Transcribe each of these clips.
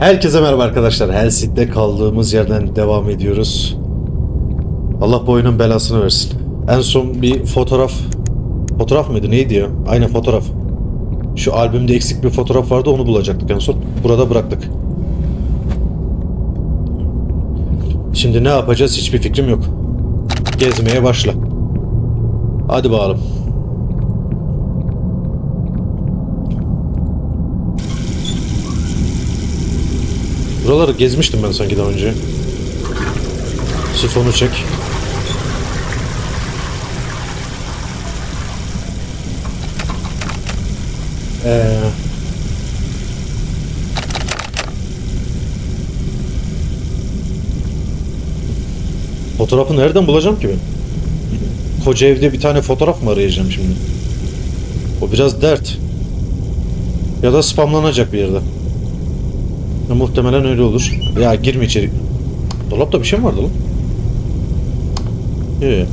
Herkese merhaba arkadaşlar. Helsing'de kaldığımız yerden devam ediyoruz. Allah bu oyunun belasını versin. En son bir fotoğraf... Fotoğraf mıydı? Neydi ya? Aynen fotoğraf. Şu albümde eksik bir fotoğraf vardı onu bulacaktık en son. Burada bıraktık. Şimdi ne yapacağız hiçbir fikrim yok. Gezmeye başla. Hadi bakalım. Buraları gezmiştim ben sanki daha önce. Sifonu çek. Ee, fotoğrafı nereden bulacağım ki ben? Koca evde bir tane fotoğraf mı arayacağım şimdi? O biraz dert. Ya da spamlanacak bir yerde. Ya, muhtemelen öyle olur. Ya girme içeri. Dolapta bir şey mi vardı lan? İyi.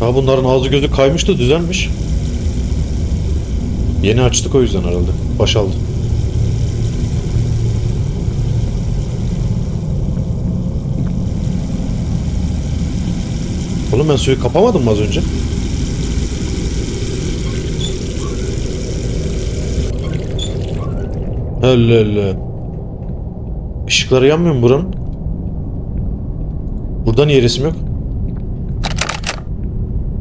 Ha bunların ağzı gözü kaymıştı düzelmiş. Yeni açtık o yüzden herhalde. Başaldı. Oğlum ben suyu kapamadım mı az önce? Allah Allah. Işıkları yanmıyor mu buranın? Burada niye resim yok?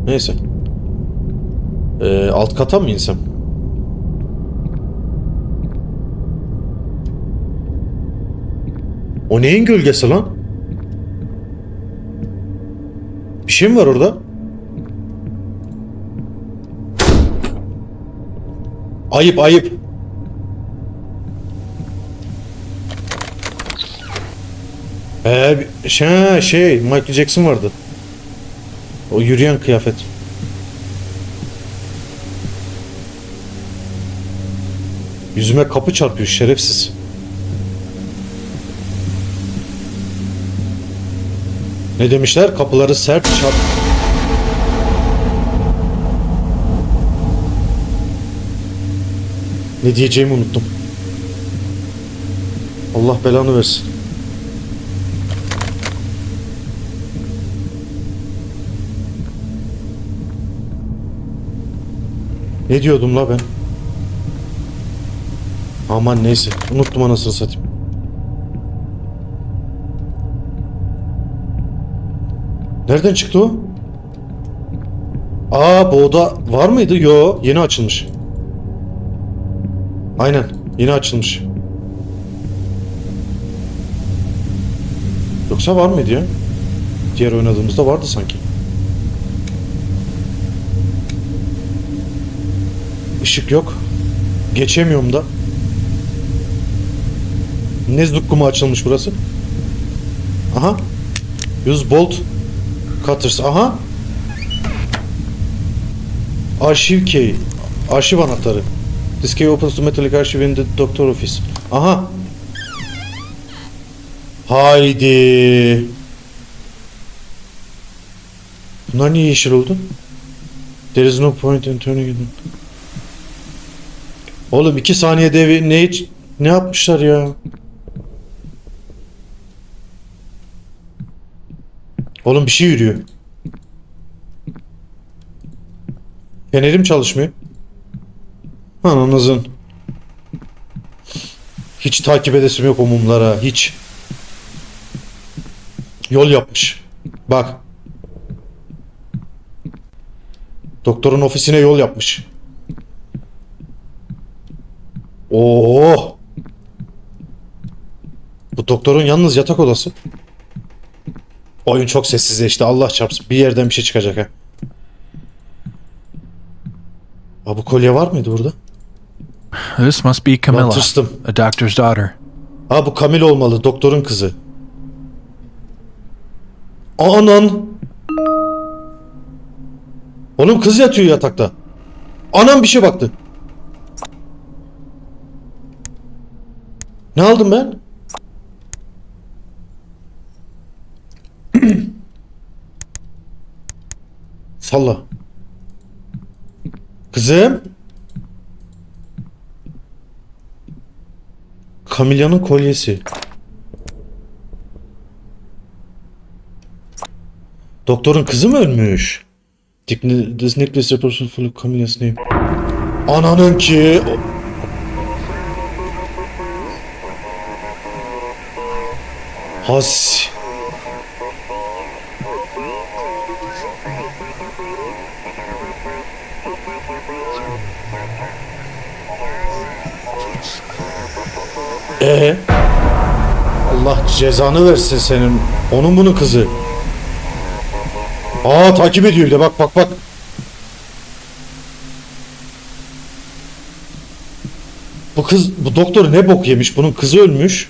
Neyse. Ee, alt kata mı insem? O neyin gölgesi lan? Bir şey mi var orada? Ayıp ayıp. Ee, şey, şey Michael Jackson vardı. O yürüyen kıyafet. Yüzüme kapı çarpıyor şerefsiz. Ne demişler? Kapıları sert çarp. Ne diyeceğimi unuttum. Allah belanı versin. Ne diyordum la ben? Aman neyse. Unuttum anasını satayım. Nereden çıktı o? Aa bu oda var mıydı? Yo yeni açılmış. Aynen yeni açılmış. Yoksa var mıydı ya? Diğer oynadığımızda vardı sanki. Işık yok. Geçemiyorum da. Ne zukkumu açılmış burası? Aha. Use bolt cutters. Aha. Arşiv key. Arşiv anahtarı. This key opens the metallic archive in the doctor office. Aha. Haydi. Bunlar niye yeşil oldu? There is no point in turning it. Oğlum iki saniyede evi ne ne yapmışlar ya? Oğlum bir şey yürüyor. Fenerim çalışmıyor. Ananızın. Hiç takip edesim yok o mumlara. Hiç. Yol yapmış. Bak. Doktorun ofisine yol yapmış. Oo. Bu doktorun yalnız yatak odası. Oyun çok sessizleşti. Allah çarpsın. Bir yerden bir şey çıkacak ha. Aa, bu kolye var mıydı burada? This must be Lan Camilla, tırstım. a doctor's daughter. Ha bu Camille olmalı. Doktorun kızı. Anan. Oğlum kız yatıyor yatakta. Anam bir şey baktı. Ne aldım ben? Salla. Kızım. Camilla'nın kolyesi. Doktorun kızı mı ölmüş? This necklace represents full name. Ananın ki. Has. Ee? Allah cezanı versin senin. Onun bunun kızı. Aa takip ediyor bir de bak bak bak. Bu kız, bu doktor ne bok yemiş? Bunun kızı ölmüş.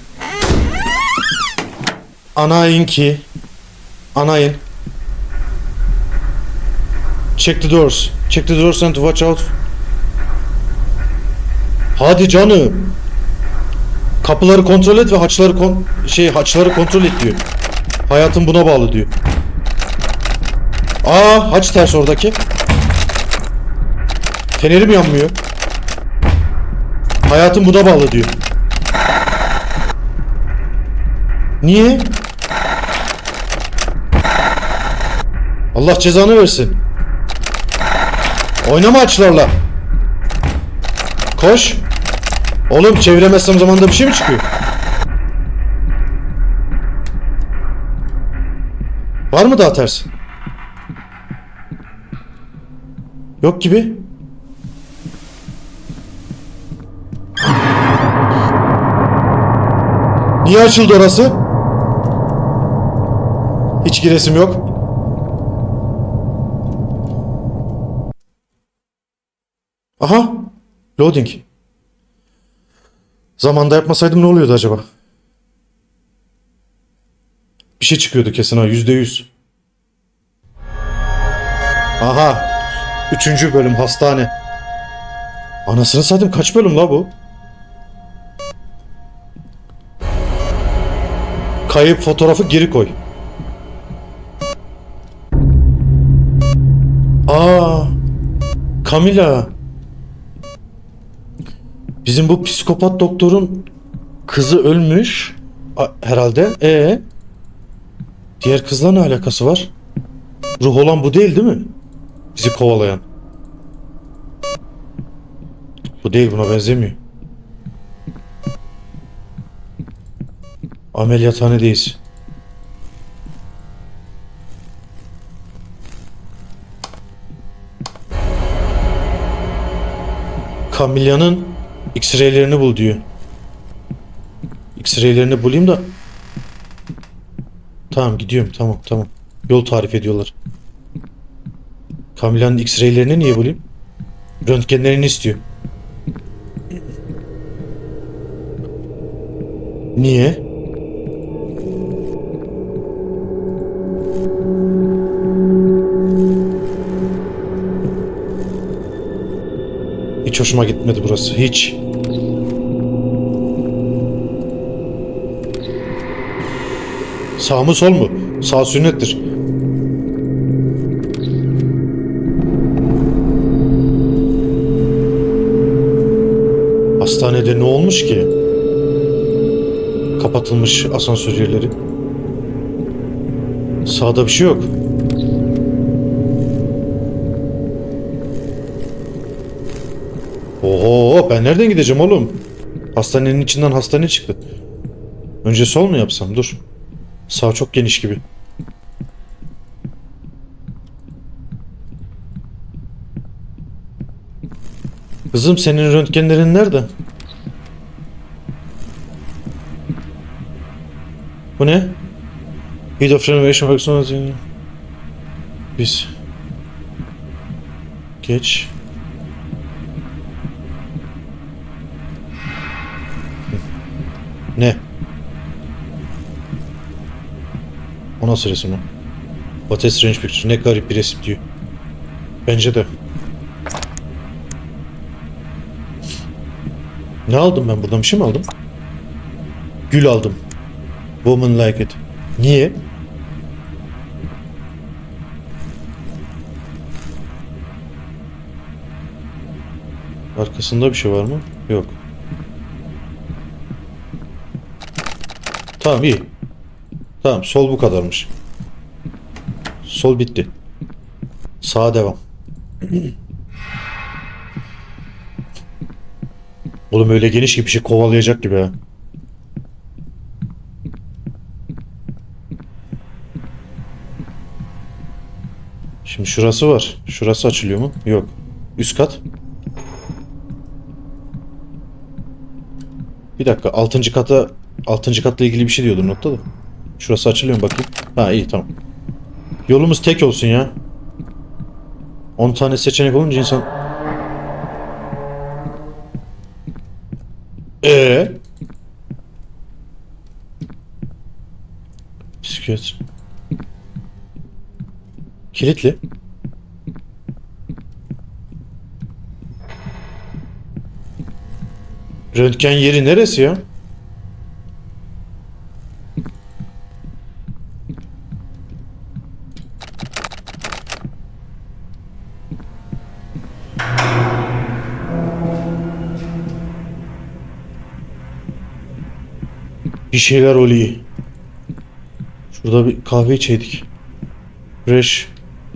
Anayın ki. Anayın. Check the doors. Check the doors and watch out. Hadi canım. Kapıları kontrol et ve haçları kon şey haçları kontrol et diyor. Hayatın buna bağlı diyor. Aa haç ters oradaki. Fenerim yanmıyor. Hayatım buna bağlı diyor. Niye? Allah cezanı versin. Oynama açlarla. Koş. Oğlum çeviremezsem zamanda bir şey mi çıkıyor? Var mı daha ters? Yok gibi. Niye açıldı orası? Hiç giresim yok. Aha. Loading. Zamanda yapmasaydım ne oluyordu acaba? Bir şey çıkıyordu kesin ha yüzde yüz. Aha. Üçüncü bölüm hastane. Anasını satayım kaç bölüm la bu? Kayıp fotoğrafı geri koy. Aa, Camila. Bizim bu psikopat doktorun kızı ölmüş herhalde. E diğer kızla ne alakası var? Ruh olan bu değil değil mi? Bizi kovalayan. Bu değil buna benzemiyor. Ameliyathanedeyiz. Camilla'nın X-ray'lerini bul diyor. X-ray'lerini bulayım da. Tamam gidiyorum tamam tamam. Yol tarif ediyorlar. Camilla'nın X-ray'lerini niye bulayım? Röntgenlerini istiyor. Niye? Hiç hoşuma gitmedi burası. Hiç. Sağ mı sol mu? Sağ sünnettir. Hastanede ne olmuş ki? Kapatılmış asansör yerleri. Sağda bir şey yok. Oho ben nereden gideceğim oğlum? Hastanenin içinden hastane çıktı. Önce sol mu yapsam? Dur. Sağ çok geniş gibi. Kızım senin röntgenlerin nerede? Bu ne? Of renovation functions. Biz. Geç. Nasıl resim o? What a strange picture. Ne garip bir resim diyor. Bence de. Ne aldım ben buradan bir şey mi aldım? Gül aldım. Woman like it. Niye? Arkasında bir şey var mı? Yok. Tamam iyi. Tamam sol bu kadarmış. Sol bitti. Sağa devam. Oğlum öyle geniş ki bir şey kovalayacak gibi ha. Şimdi şurası var. Şurası açılıyor mu? Yok. Üst kat. Bir dakika. Altıncı kata altıncı katla ilgili bir şey diyordu notta da. Şurası açılıyor mu bakayım? Ha iyi tamam. Yolumuz tek olsun ya. 10 tane seçenek olunca insan... Ee? Bisiklet. Kilitli. Röntgen yeri neresi ya? Şeyler oluyor. Şurada bir kahve içeydik. Fresh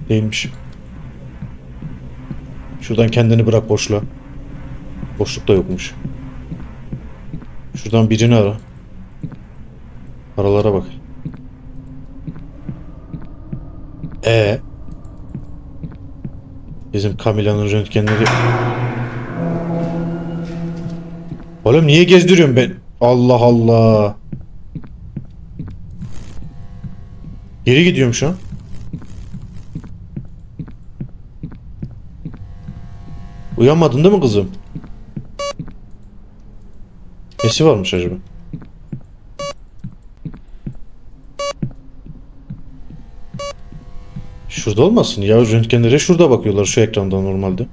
değilmiş. Şuradan kendini bırak boşluğa. Boşlukta yokmuş. Şuradan birini ara. Aralara bak. E Bizim Camila'nın röntgenleri Oğlum niye gezdiriyorsun ben? Allah Allah. Geri gidiyorum şu an. Uyanmadın değil mi kızım? Nesi varmış acaba? Şurada olmasın ya röntgenlere şurada bakıyorlar şu ekranda normalde.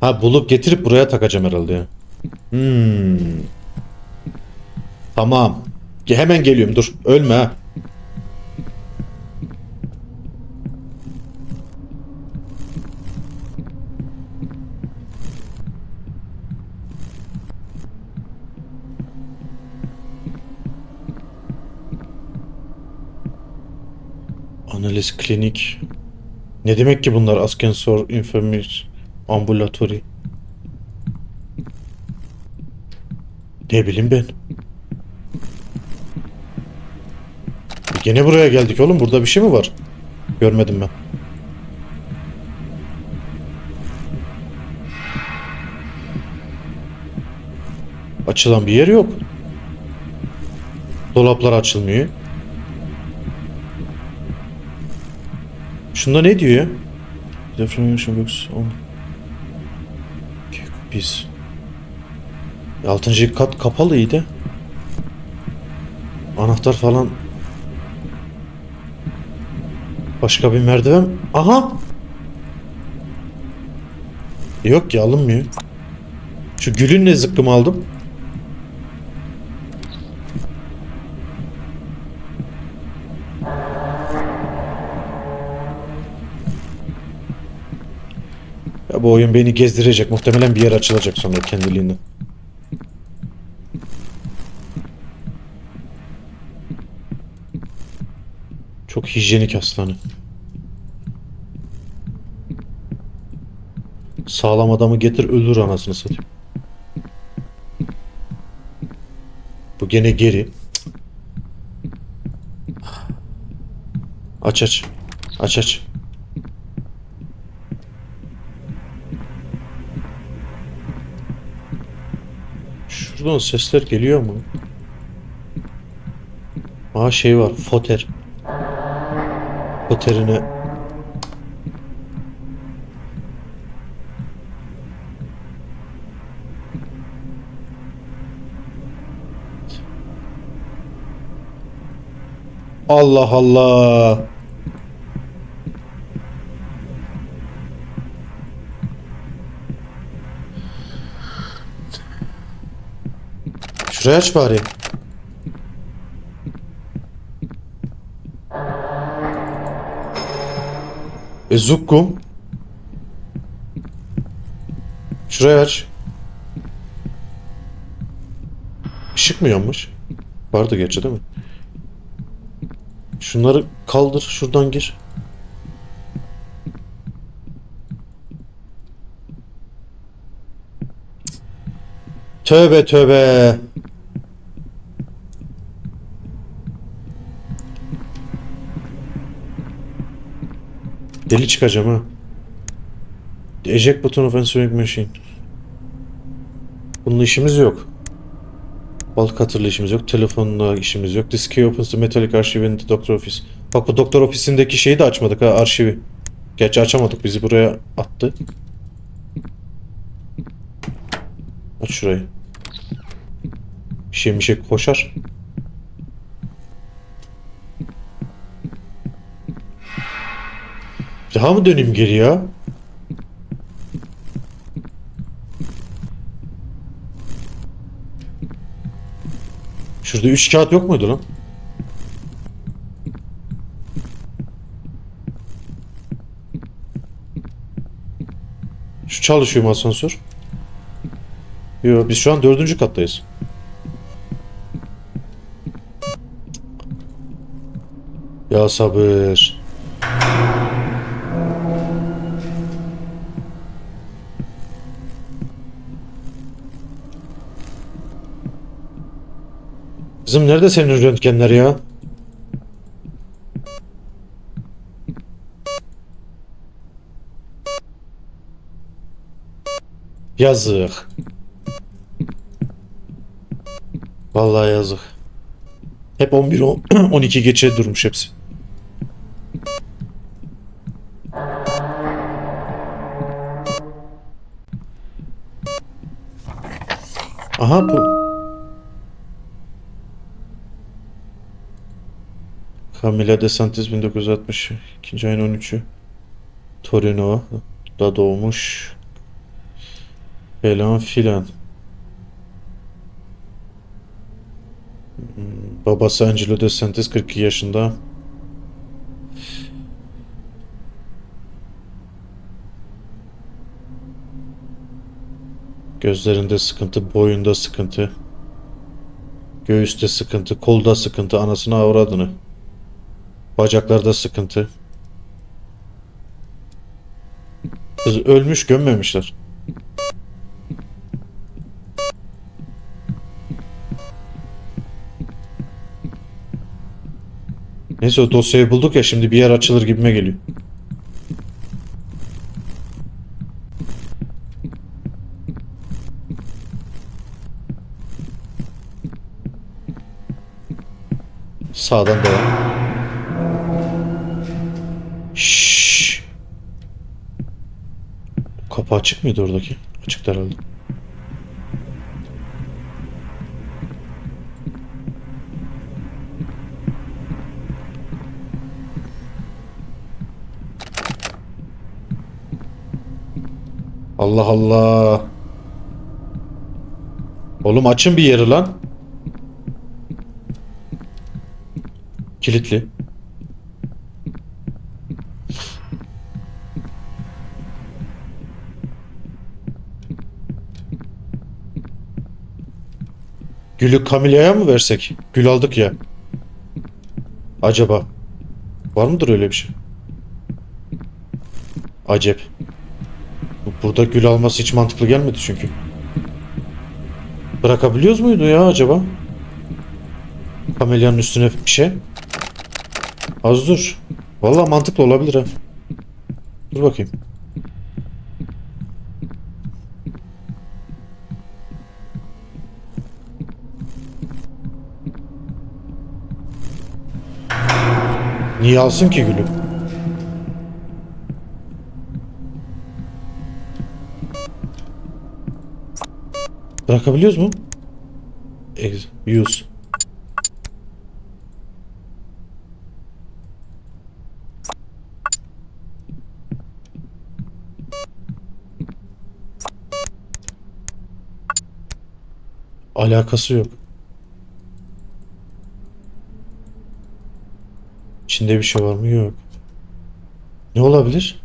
Ha bulup getirip buraya takacağım herhalde ya. Hmm. Tamam. Hemen geliyorum dur. Ölme ha. Analiz klinik. Ne demek ki bunlar? Askensor, infirmary, ambulatory. Ne bileyim ben. E Gene buraya geldik oğlum. Burada bir şey mi var? Görmedim ben. Açılan bir yer yok. Dolaplar açılmıyor. Şunda ne diyor ya? Definition box on. Biz. Altıncı kat kapalıydı. Anahtar falan. Başka bir merdiven. Aha! Yok ya alınmıyor. Şu gülün ne zıkkımı aldım. Ya bu oyun beni gezdirecek. Muhtemelen bir yer açılacak sonra kendiliğinden. Çok hijyenik hastane. Sağlam adamı getir öldür anasını satayım. Bu gene geri. Aç aç. Aç aç. Şuradan sesler geliyor mu? Aa şey var. Foter. Foterine Allah Allah. Şurayı aç bari. E zukkum. Şurayı aç. Işık mı yanmış? Vardı gerçi değil mi? Şunları kaldır. Şuradan gir. Tövbe tövbe. Çıkacağım ha. Eject button of answering machine. Bununla işimiz yok. Balık hatırlı işimiz yok. Telefonla işimiz yok. This key opens the metallic archive in the doctor office. Bak bu doktor ofisindeki şeyi de açmadık ha arşivi. Gerçi açamadık bizi buraya attı. Aç şurayı. Bir şey bir şey koşar. Daha mı döneyim geri ya? Şurada üç kağıt yok muydu lan? Şu çalışıyor mu asansör? Yok biz şu an dördüncü kattayız. Ya sabır. Kızım nerede senin röntgenler ya? Yazık. Vallahi yazık. Hep 11 on- 12 geçe durmuş hepsi. Aha bu. Camila De Santis 1960 ikinci ayın 13'ü Torino doğmuş. Falan filan. Hmm, babası Angelo De Santis 42 yaşında. Gözlerinde sıkıntı boyunda sıkıntı. Göğüste sıkıntı kolda sıkıntı anasını avradını Bacaklarda sıkıntı. Kız ölmüş gömmemişler. Neyse o dosyayı bulduk ya şimdi bir yer açılır gibime geliyor. Sağdan devam. Şşş. Kapı açık mıydı oradaki? Açıktı herhalde. Allah Allah. Oğlum açın bir yeri lan. Kilitli. Gülü Camilla'ya mı versek? Gül aldık ya. Acaba. Var mıdır öyle bir şey? Acep. Bu- Burada gül alması hiç mantıklı gelmedi çünkü. Bırakabiliyoruz muydu ya acaba? Camelia'nın üstüne bir şey. Az dur. Vallahi mantıklı olabilir ha. Dur bakayım. Niye alsın ki gülü? Bırakabiliyoruz mu? Use. Alakası yok. İçinde bir şey var mı? Yok. Ne olabilir?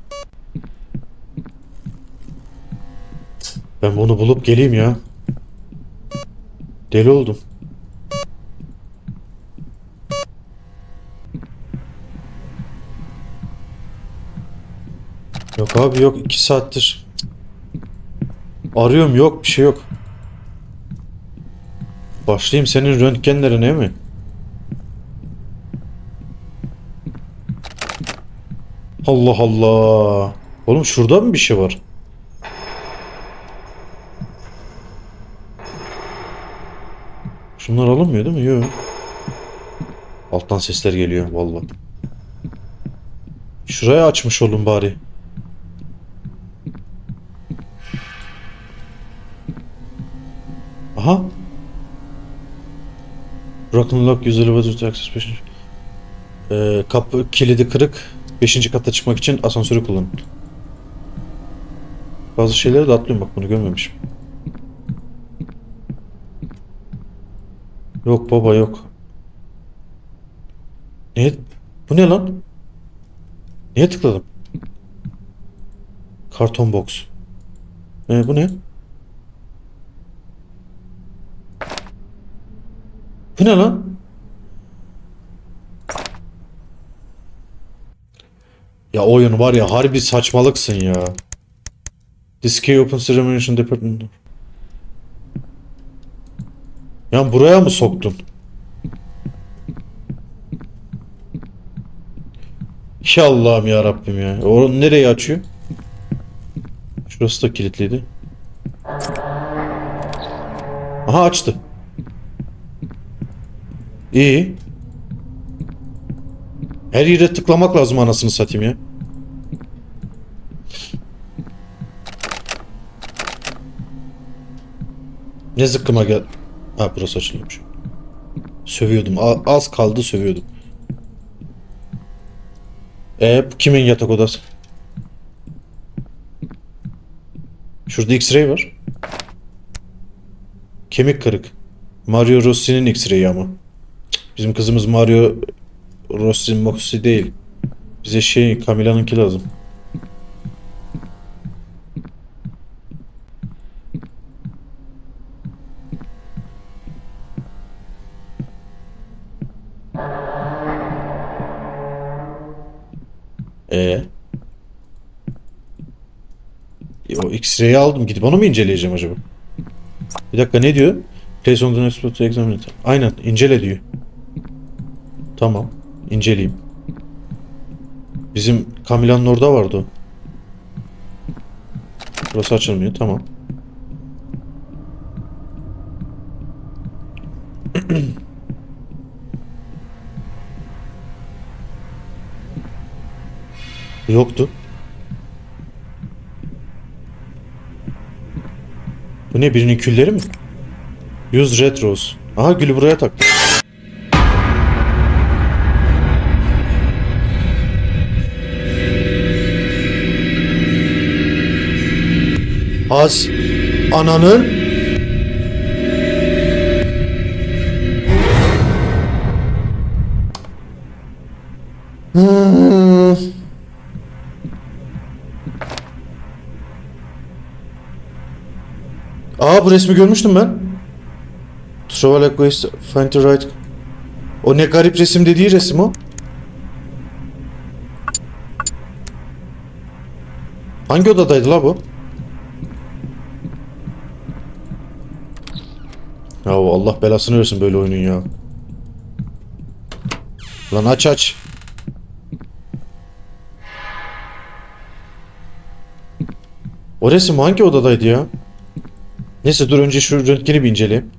Ben bunu bulup geleyim ya. Deli oldum. Yok abi yok. iki saattir. Arıyorum yok. Bir şey yok. Başlayayım senin röntgenlerine mi? Allah Allah. Oğlum şurada mı bir şey var? Şunlar alınmıyor değil mi? Yok. Alttan sesler geliyor vallahi. Şuraya açmış olun bari. Aha. Broken lock use elevator to access beşinci. Ee, kapı kilidi kırık. Beşinci kata çıkmak için asansörü kullanın. Bazı şeyleri de atlıyorum bak bunu görmemişim. Yok baba yok. Ne? Bu ne lan? Niye tıkladım? Karton box. Ee, bu ne? Bu ne lan? Ya oyun var ya harbi saçmalıksın ya. This key opens the remediation department. Ya buraya mı soktun? Ya Allah'ım ya Rabbim ya. O nereye açıyor? Şurası da kilitliydi. Aha açtı. İyi. Her yere tıklamak lazım anasını satayım ya. Ne zıkkıma gel... Ha burası açılıyormuş. Sövüyordum. Az kaldı sövüyordum. E kimin yatak odası? Şurada X-ray var. Kemik kırık. Mario Rossi'nin X-ray'i ama. Bizim kızımız Mario Rossi Moxi değil. Bize şey Camila'nınki lazım. Ee? E, O X-ray'i aldım. Gidip onu mu inceleyeceğim acaba? Bir dakika ne diyor? Place on the next spot to examine it. Aynen incele diyor. Tamam. inceleyeyim. Bizim Camila'nın orada vardı o. Burası açılmıyor. Tamam. Yoktu. Bu ne birinin külleri mi? Use retros. Aha gülü buraya taktı. Az ananın Hmm. Aa bu resmi görmüştüm ben. Travel Quest Find the O ne garip resim dediği resim o. Hangi odadaydı la bu? Ya Allah belasını versin böyle oyunun ya. Lan aç aç. O resim hangi odadaydı ya? Neyse dur önce şu röntgeni bir inceleyeyim.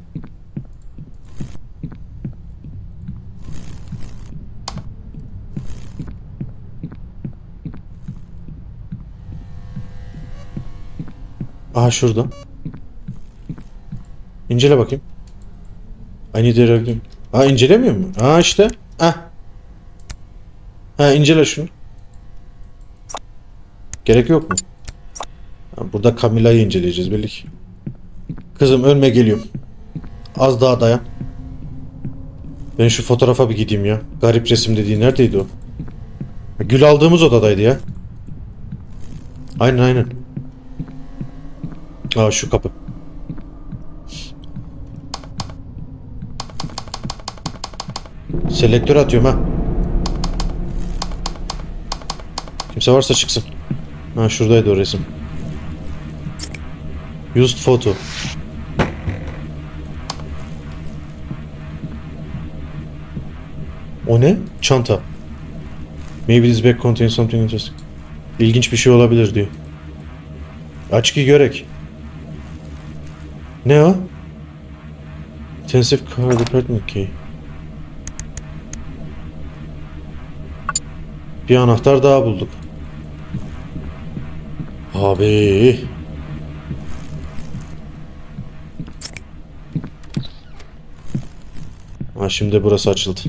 Aha şurada. İncele bakayım. Aynı derece. Ha incelemiyor mu? Ha işte. Ha. Ha incele şunu. Gerek yok mu? Burada Camila'yı inceleyeceğiz belli ki. Kızım ölme geliyorum. Az daha dayan. Ben şu fotoğrafa bir gideyim ya. Garip resim dediği neredeydi o? Gül aldığımız odadaydı ya. Aynen aynen. Aa şu kapı. Selektör atıyorum ha. Kimse varsa çıksın. Ha şuradaydı o resim. Used photo. O ne? Çanta. Maybe this bag contains something interesting. İlginç bir şey olabilir diyor. Aç ki görek. Ne o? Intensive car department key. Bir anahtar daha bulduk. Abi. Ha şimdi burası açıldı.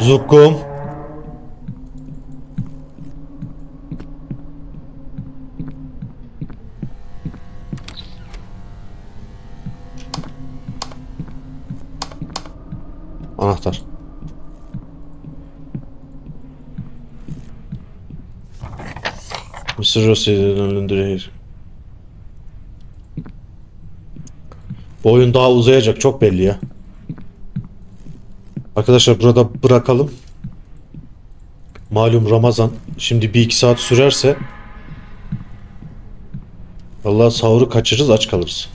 Zukkum. Anahtar. Mr. Rossi'den önünde Bu oyun daha uzayacak çok belli ya. Arkadaşlar burada bırakalım. Malum Ramazan. Şimdi bir iki saat sürerse Allah sahuru kaçırırız aç kalırız.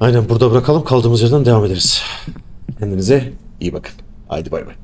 Aynen burada bırakalım kaldığımız yerden devam ederiz. Kendinize iyi bakın. Haydi bay bay.